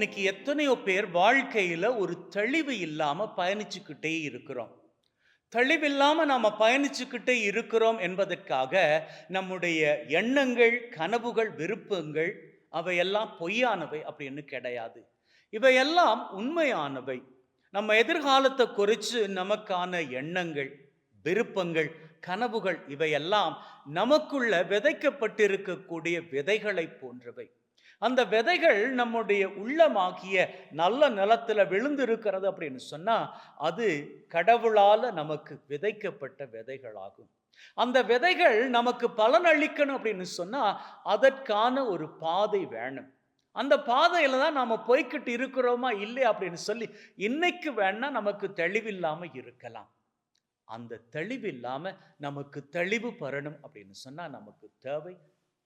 இன்னைக்கு எத்தனையோ பேர் வாழ்க்கையில ஒரு தெளிவு இல்லாம பயணிச்சுக்கிட்டே இருக்கிறோம். தெளிவில்லாமல் நாம் பயணிச்சுக்கிட்டே இருக்கிறோம் என்பதற்காக நம்முடைய எண்ணங்கள் கனவுகள் விருப்பங்கள் அவையெல்லாம் பொய்யானவை அப்படின்னு கிடையாது. இவையெல்லாம் உண்மையானவை. நம்ம எதிர்காலத்தை குறித்து நமக்கான எண்ணங்கள் விருப்பங்கள் கனவுகள் இவையெல்லாம் நமக்குள்ள விதைக்கப்பட்டிருக்கக்கூடிய விதைகளை போன்றவை. அந்த விதைகள் நம்முடைய உள்ளமாகிய நல்ல நிலத்தில் விழுந்து இருக்கிறது அப்படின்னு சொன்னால் அது கடவுளால் நமக்கு விதைக்கப்பட்ட விதைகளாகும். அந்த விதைகள் நமக்கு பலன் அளிக்கணும் அப்படின்னு சொன்னால் அதற்கான ஒரு பாதை வேணும். அந்த பாதையில் தான் நாம் போய்கிட்டு இருக்கிறோமா இல்லை அப்படின்னு சொல்லி இன்னைக்கு வேணால் நமக்கு தெளிவில்லாமல் இருக்கலாம். அந்த தெளிவில்லாம நமக்கு தெளிவு பெறணும் அப்படின்னு சொன்னால் நமக்கு தேவை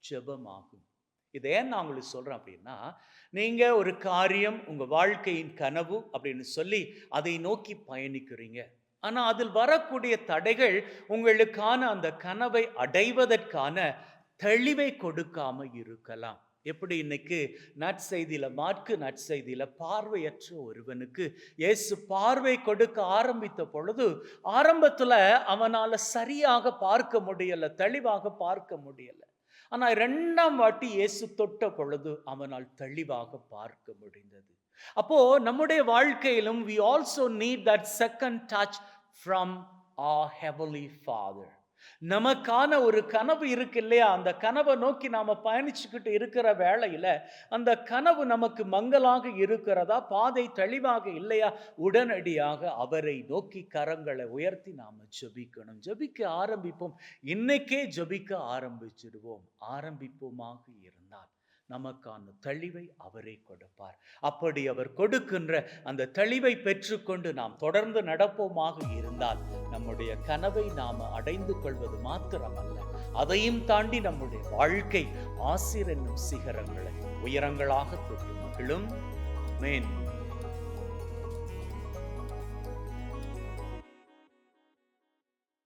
ஜெபமாகும். இதை ஏன் நான் உங்களுக்கு சொல்கிறேன் அப்படின்னா நீங்கள் ஒரு காரியம் உங்கள் வாழ்க்கையின் கனவு அப்படின்னு சொல்லி அதை நோக்கி பயணிக்கிறீங்க. ஆனால் அதில் வரக்கூடிய தடைகள் உங்களுக்கான அந்த கனவை அடைவதற்கான தெளிவை கொடுக்காம இருக்கலாம். எப்படி இன்னைக்கு நற்செய்தியில மாற்கு நற்செய்தியில் பார்வையற்ற ஒருவனுக்கு இயேசு பார்வை கொடுக்க ஆரம்பித்த பொழுது ஆரம்பத்தில் அவனால் சரியாக பார்க்க முடியல தெளிவாக பார்க்க முடியல. ஆனா இரண்டாம் வாட்டி இயேசு தொட்ட பொழுது அவனால் தெளிவாக பார்க்க முடிந்தது. அப்போ நம்முடைய வாழ்க்கையிலும் we also need that second touch from a heavenly father நமக்கான ஒரு கனவு இருக்கு இல்லையா? அந்த கனவை நோக்கி நாம பயணிச்சுக்கிட்டு இருக்கிற வேளையில் அந்த கனவு நமக்கு மங்கலாக இருக்கிறதா? பாதை தெளிவாக இல்லையா? உடனடியாக அவரை நோக்கி கரங்களை உயர்த்தி நாம ஜெபிக்கணும். ஜெபிக்க ஆரம்பிப்போம். இன்னைக்கே ஜெபிக்க ஆரம்பிச்சிடுவோம். ஆரம்பிப்போமாக இருந்தால் நமக்கான தெளிவை அவரே கொடுப்பார். அப்படி அவர் கொடுக்கின்ற அந்த தெளிவை பெற்றுக்கொண்டு நாம் தொடர்ந்து நடப்போமாக இருந்தால் நம்முடைய கனவை நாம் அடைந்து கொள்வது மாத்திரமல்ல. அதையும் தாண்டி நம்முடைய வாழ்க்கை ஆசிர் என்னும் சிகரங்களை உயரங்களாக தொட்டு மகிழும். மேன்